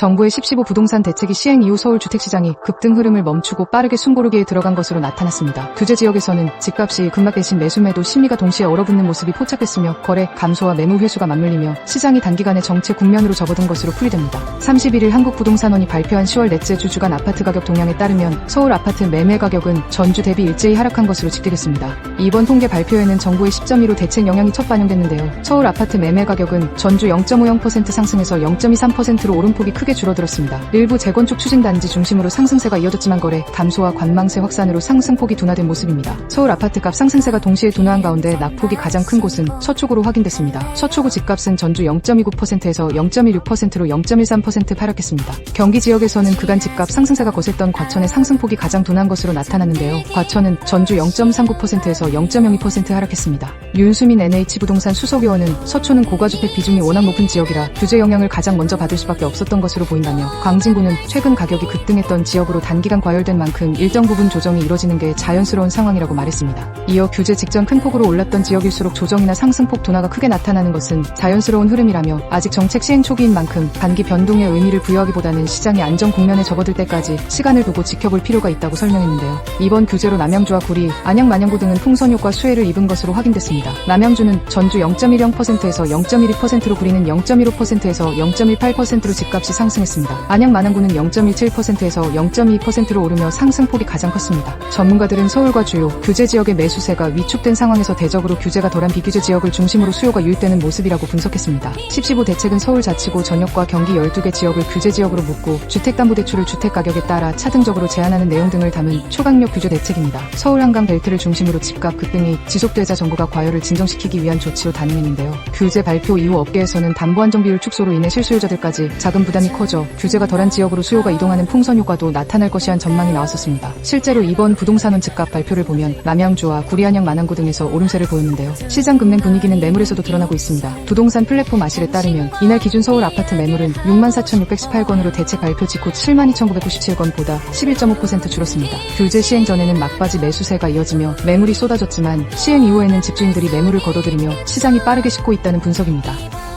정부의 10.15 부동산 대책이 시행 이후 서울 주택시장이 급등 흐름을 멈추고 빠르게 숨고르기에 들어간 것으로 나타났습니다. 규제 지역에서는 집값이 급락 대신 매수 매도 심리가 동시에 얼어붙는 모습이 포착됐으며 거래 감소와 매물 회수가 맞물리며 시장이 단기간에 정체 국면으로 접어든 것으로 풀이됩니다. 31일 한국부동산원이 발표한 10월 넷째 주 주간 아파트 가격 동향에 따르면 서울 아파트 매매 가격은 전주 대비 일제히 하락한 것으로 집계됐습니다. 이번 통계 발표에는 정부의 10.15 대책 영향이 첫 반영됐는데요. 서울 아파트 매매 가격은 전주 0.50% 상승해서 0.23%로 오름폭이 크게 줄어들었습니다. 일부 재건축 추진단지 중심으로 상승세가 이어졌지만 거래 감소와 관망세 확산으로 상승폭이 둔화된 모습입니다. 서울 아파트값 상승세가 동시에 둔화한 가운데 낙폭이 가장 큰 곳은 서초구로 확인됐습니다. 서초구 집값은 전주 0.29%에서 0.16%로 0.13% 하락했습니다. 경기 지역에서는 그간 집값 상승세가 거셌던 과천의 상승폭이 가장 둔한 것으로 나타났는데요. 과천은 전주 0.39%에서 0.02% 하락했습니다. 윤수민 NH부동산 수석위원은 서초는 고가주택 비중이 워낙 높은 지역이라 규제 영향을 가장 먼저 받을 수밖에 없었던 것으로 보인다며 광진구는 최근 가격이 급등했던 지역으로 단기간 과열된 만큼 일정 부분 조정이 이뤄지는 게 자연스러운 상황이라고 말했습니다. 이어 규제 직전 큰 폭으로 올랐던 지역일수록 조정이나 상승폭 둔화가 크게 나타나는 것은 자연스러운 흐름이라며 아직 정책 시행 초기인 만큼 단기 변동에 의미를 부여하기보다는 시장이 안정 국면에 접어들 때까지 시간을 두고 지켜볼 필요가 있다고 설명했는데요. 이번 규제로 남양주와 구리, 안양, 만양구 등은 풍선 효과 수혜를 입은 것으로 확인됐습니다. 남양주는 전주 0.10%에서 0.12%로 구리는 0.15%에서 0.18%로 집값이 상승했습니다. 안양, 만양구는 0.17%에서 0.2%로 오르며 상승폭이 가장 컸습니다. 전문가들은 서울과 주요 규제 지역의 매수세가 위축된 상황에서 대적으로 규제가 덜한 비규제 지역을 중심으로 수요가 유입되는 모습이라고 분석했습니다. 10.15 대책은 서울 자치구 전역과 경기 12개 지역을 규제 지역으로 묶고 주택담보대출을 주택 가격에 따라 차등적으로 제한하는 내용 등을 담은 초강력 규제 대책입니다. 서울 한강 벨트를 중심으로 집값 급등이 지속되자 정부가 과열을 진정시키기 위한 조치로 단행했는데요. 규제 발표 이후 업계에서는 담보 안정 비율 축소로 인해 실수요자들까지 자금 부담이 커져 규제가 덜한 지역으로 수요가 이동하는 풍선 효과도 나타날 것이란 전망이 나왔었습니다. 실제로 이번 부동산원 집값 발표를 보면 남양주와 구리안양 만안구 등에서 오름세를 보였는데요. 시장 급냉 분위기는 매물에서도 드러나고 있습니다. 부동산 플랫폼 아실에 따르면 이날 기준 서울 아파트 매물은 64,618건으로 대책 발표 직후 72,997건보다 11.5% 줄었습니다. 규제 시행 전에는 막바지 매수세가 이어지며 매물이 쏟아졌지만 시행 이후에는 집주인들이 매물을 거둬들이며 시장이 빠르게 식고 있다는 분석입니다.